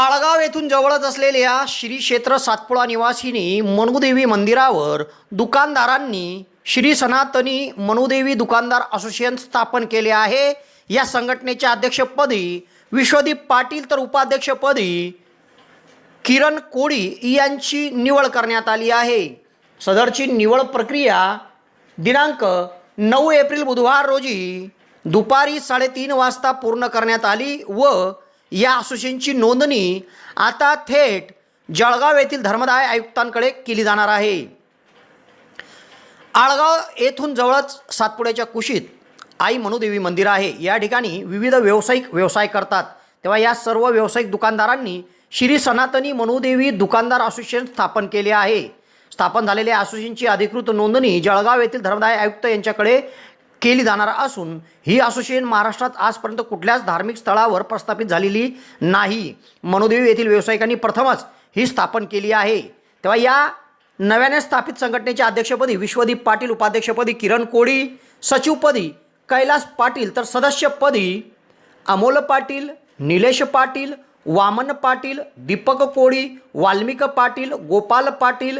आळगाव येथून जवळच असलेल्या श्री क्षेत्र सातपुडा निवासिनी मनुदेवी मंदिरावर दुकानदारांनी श्री सनातनी मनुदेवी दुकानदार असोसिएशन स्थापन केले आहे. या संघटनेच्या अध्यक्षपदी विश्वदीप पाटील तर उपाध्यक्षपदी किरण कोळी यांची निवड करण्यात आली आहे. सदरची निवड प्रक्रिया दिनांक नऊ एप्रिल बुधवार रोजी दुपारी साडेतीन वाजता पूर्ण करण्यात आली व या असोसिएशनची नोंदणी आता थेट जळगाव येथील धर्मदाय आयुक्तांकडे केली जाणार आहे. आळगाव येथून जवळच सातपुड्याच्या कुशीत आई मनुदेवी मंदिर आहे. या ठिकाणी विविध व्यावसायिक व्यवसाय करतात. तेव्हा या सर्व व्यावसायिक दुकानदारांनी श्री सनातनी मनुदेवी दुकानदार असोसिएशन स्थापन केले आहे. स्थापन झालेल्या असोसिएशनची अधिकृत नोंदणी जळगाव येथील धर्मदाय आयुक्त यांच्याकडे केली जाणार असून ही असोसिएशन महाराष्ट्रात आजपर्यंत कुठल्याच धार्मिक स्थळावर प्रस्थापित झालेली नाही. मनोदेवी येथील व्यावसायिकांनी प्रथमच ही स्थापन केली आहे. तेव्हा या नव्याने स्थापित संघटनेच्या अध्यक्षपदी विश्वदीप पाटील उपाध्यक्षपदी किरण कोळी सचिवपदी कैलास पाटील तर सदस्यपदी अमोल पाटील निलेश पाटील वामन पाटील दीपक कोळी वाल्मिक पाटील गोपाल पाटील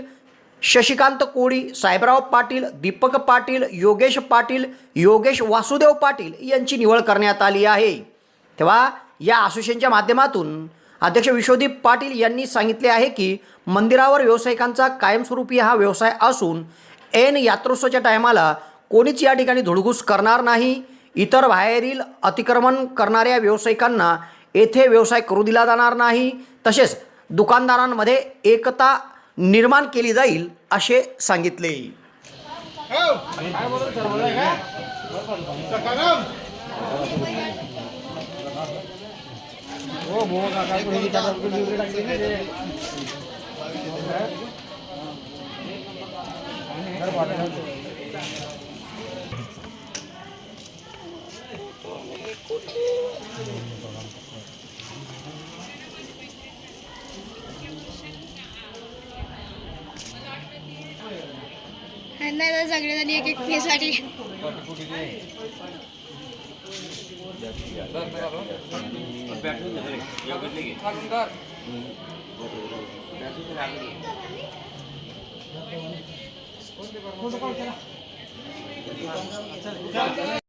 शशिकांत कोळी साहेबराव पाटील दीपक पाटील योगेश पाटील योगेश वासुदेव पाटील यांची निवड करण्यात आली आहे. तेव्हा या असोसिएशनच्या माध्यमातून अध्यक्ष विश्वदीप पाटील यांनी सांगितले आहे की मंदिरावर व्यावसायिकांचा कायमस्वरूपी हा व्यवसाय असून ऐन यात्रोत्सवाच्या टायमाला कोणीच या ठिकाणी धुडगूस करणार नाही. इतर बाहेरील अतिक्रमण करणाऱ्या व्यावसायिकांना येथे व्यवसाय करू दिला जाणार नाही. तसेच दुकानदारांमध्ये एकता निर्माण केली जाईल असे सांगितले. हो. नाही सगळेजण एक एक फेस वाटली. कोणते